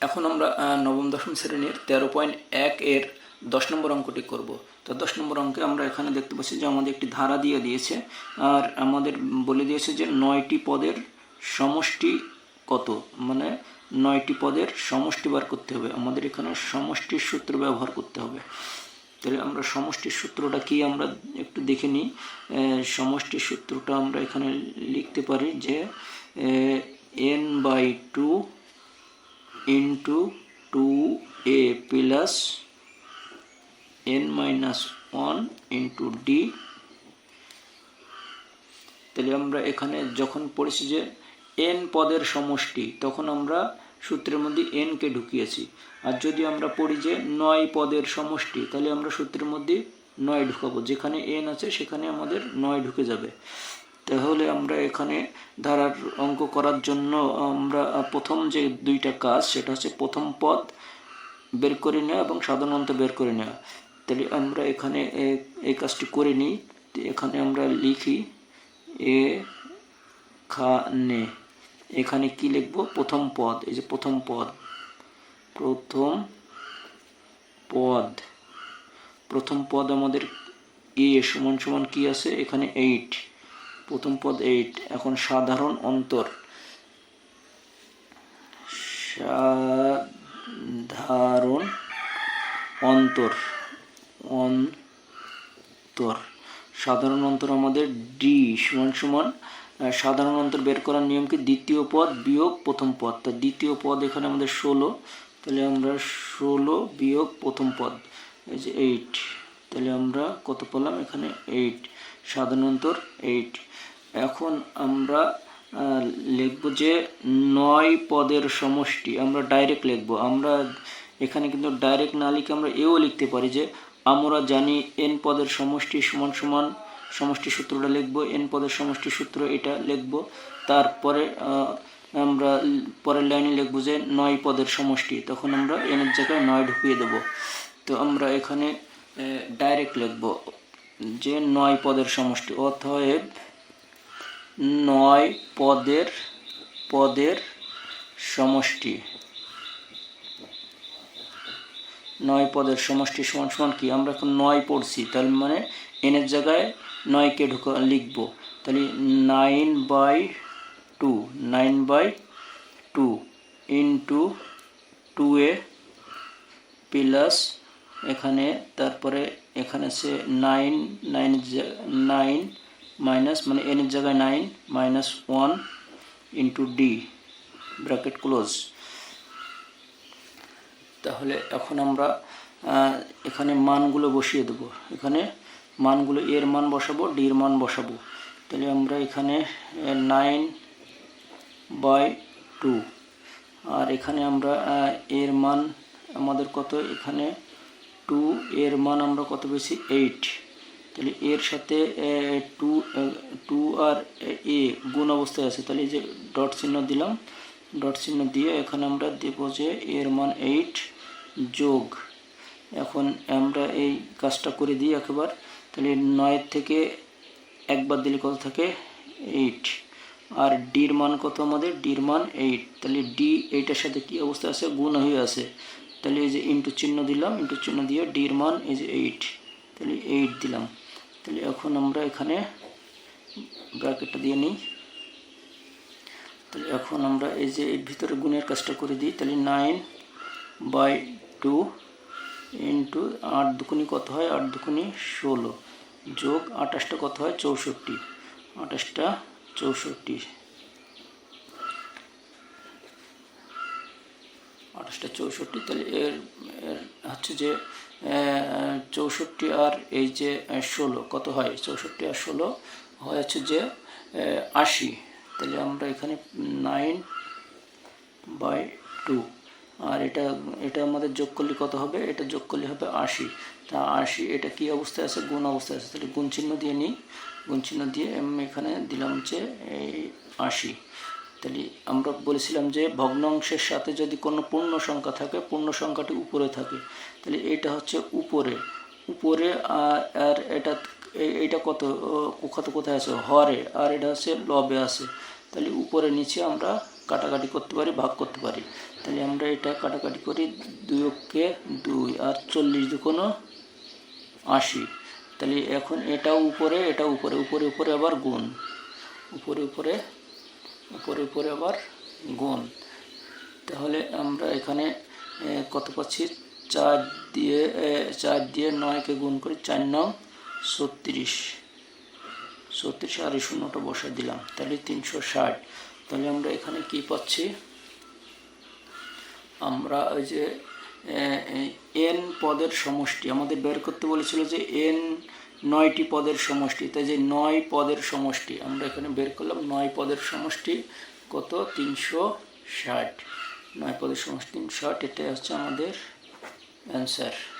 এখন আমরা নবম, দশম শ্রেণির তেরো পয়েন্ট এক এর দশ নম্বর অঙ্কটি করব। তো দশ নম্বর অঙ্কে আমরা এখানে দেখতে পাচ্ছি যে আমাদের একটি ধারা দিয়ে দিয়েছে, আর আমাদের বলে দিয়েছে যে নয়টি পদের সমষ্টি কত? মানে নয়টি পদের সমষ্টি বার করতে হবে। আমাদের এখানে সমষ্টির সূত্র ব্যবহার করতে হবে। তাহলে আমরা সমষ্টির সূত্রটা কি আমরা একটু দেখে নিই। সমষ্টির সূত্রটা আমরা এখানে লিখতে পারি যে N by two into two A plus N minus one into D তাহলে আমরা এখানে যখন পড়েছি যে এন পদের সমষ্টি, তখন আমরা সূত্রের মধ্যে এনকে ঢুকিয়েছি। আর যদি আমরা পড়ি যে নয় পদের সমষ্টি, তাহলে আমরা সূত্রের মধ্যে নয় ঢুকাবো। যেখানে এন আছে, সেখানে আমাদের নয় ঢুকে যাবে। তাহলে আমরা এখানে ধারার অঙ্ক করার জন্য আমরা প্রথম যে দুইটা কাজ, সেটা হচ্ছে প্রথম পদ বের করে নেওয়া এবং সাধারণত বের করে নেওয়া। তাহলে আমরা এখানে এই কাজটি করে নিই। এখানে আমরা লিখি এ খানে এখানে কি লিখব? প্রথম পদ, এই যে প্রথম পদ। প্রথম পদ। প্রথম পদ আমাদের এ সমান সমান কি আছে? এখানে এইট প্রথম পদ এইট এখন সাধারণ অন্তর। সাধারণ অন্তর। অন্তর। সাধারণ অন্তর আমাদের ডি সমান সমান সাধারণ অন্তর বের করার নিয়ম কি দ্বিতীয় পদ বিয়োগ প্রথম পদ। তা দ্বিতীয় পদ এখানে আমাদের ষোলো, তাহলে আমরা ষোলো বিয়োগ প্রথম পদ, এই যে এইট তাহলে আমরা কত পেলাম? এখানে এইট সাধারণ অন্তর এইট এখন আমরা লিখব যে নয় পদের সমষ্টি, আমরা ডাইরেক্ট লিখব। আমরা এখানে কিন্তু ডাইরেক্ট না লিখে আমরা এও লিখতে পারি যে আমরা জানি এন পদের সমষ্টি সমান সমান সমষ্টি সূত্রটা লিখব এন পদের সমষ্টি সূত্র এটা লিখব। তারপরে আমরা পরের লাইনে লিখব যে নয় পদের সমষ্টি। তখন আমরা এনের জায়গায় নয় ঢুকিয়ে দেব। তো আমরা এখানে ডাইরেক্ট লিখব। যে নয় পদের সমষ্টি, অতএব নয় পদের পদের সমষ্টি। নয় পদের সমষ্টি সমান সমান কি? আমরা এখন নয় পড়ছি তার মানে এনের জায়গায় নয়কে ঢুকা লিখব। তাহলে nine by two nine by two into two A plus এখানে, তারপরে এখানে সে নাইন নাইন নাইন মাইনাস মানে এনের জায়গায় nine minus one into D bracket close তাহলে এখন আমরা এখানে মানগুলো বসিয়ে দেব। এখানে মানগুলো এর মান বসাবো ডির মান বসাবো। তাহলে আমরা এখানে নাইন বাই টু আর এখানে আমরা এর মান আমাদের কত? এখানে টু এর মান আমরা কত পেয়েছি? এইট তাহলে এর সাথে টু টু আর, এ গুণ অবস্থায় আছে। তাহলে যে ডট চিহ্ন দিলাম ডট চিহ্ন দিয়ে এখানে আমরা দেব যে এর মান এইট যোগ। এখন আমরা এই কাজটা করে দিই একবার। তাহলে নয়ের থেকে একবার দিলে কত থাকে? এইট আর ডির মান কত আমাদের? ডির মান এইট তাহলে ডি এইটার সাথে কি অবস্থা আছে? গুণ হয়ে আছে। তাহলে এই যে ইন্টু চিহ্ন দিলাম, ইন্টু চিহ্ন দিয়ে ডির মান এই যে এইট তাহলে এইট দিলাম। তাহলে এখন আমরা এখানে ব্র্যাকেটটা দিয়ে নিই। তাহলে এখন আমরা এই যে এর ভিতরে গুণের কাজটা করে দিই, তাহলে নাইন বাই টু ইন্টু আট দুকুনি কত হয়? আট দুকুনি ষোলো যোগ আঠাশটা কত হয়? চৌষট্টি। আঠাশটা চৌষট্টি আঠাশটা চৌষট্টি তাহলে এর হচ্ছে যে চৌষট্টি আর এই যে ষোলো, কত হয়? চৌষট্টি আর ষোলো হয় হচ্ছে যে আশি। তাহলে আমরা এখানে নাইন বাই টু আর এটা এটা আমাদের যোগ করলে কত হবে? এটা যোগ করলে হবে আশি। তা আশি, এটা কি অবস্থায় আছে? গুণ অবস্থায় আছে। তাহলে গুণ চিহ্ন দিয়ে নিই। গুণ চিহ্ন দিয়ে এখানে দিলাম যে এই আশি। তাহলে আমরা বলেছিলাম যে ভগ্নাংশের সাথে যদি কোনো পূর্ণ সংখ্যা থাকে, পূর্ণ সংখ্যাটি উপরে থাকে, তাহলে এটা হচ্ছে উপরে। উপরে আর এটা এটা কত কত কোথায় আছে? হরে, আর এটা হচ্ছে লবে আছে। তাহলে উপরে, নিচে আমরা কাটাকাটি করতে পারি, ভাগ করতে পারি। তাহলে আমরা এটা কাটাকাটি করি দুই অক্ষে দুই, আর চল্লিশ দুকোনো আশি। তাহলে এখন এটাও উপরে এটা উপরে উপরে উপরে আবার গুণ। উপরে উপরে উপরে উপরে আবার গুণ। তাহলে আমরা এখানে কত পাচ্ছি? চার দিয়ে চার দিয়ে নয়কে গুণ করি, চার নং ছত্রিশ। ছত্রিশ আর শূন্যটা বসে দিলাম, তাহলে তিনশো ষাট। তাহলে আমরা এখানে কি পাচ্ছি? আমরা ওই যে এন পদের সমষ্টি, আমাদের বের করতে বলেছিল যে এন নয়টি পদের সমষ্টি। তাই যে নয় পদের সমষ্টি, আমরা এখানে বের করলাম নয় পদের সমষ্টি, কত? তিনশো ষাট। নয় পদের সমষ্টি তিনশো ষাট, এটাই হচ্ছে আমাদের অ্যান্সার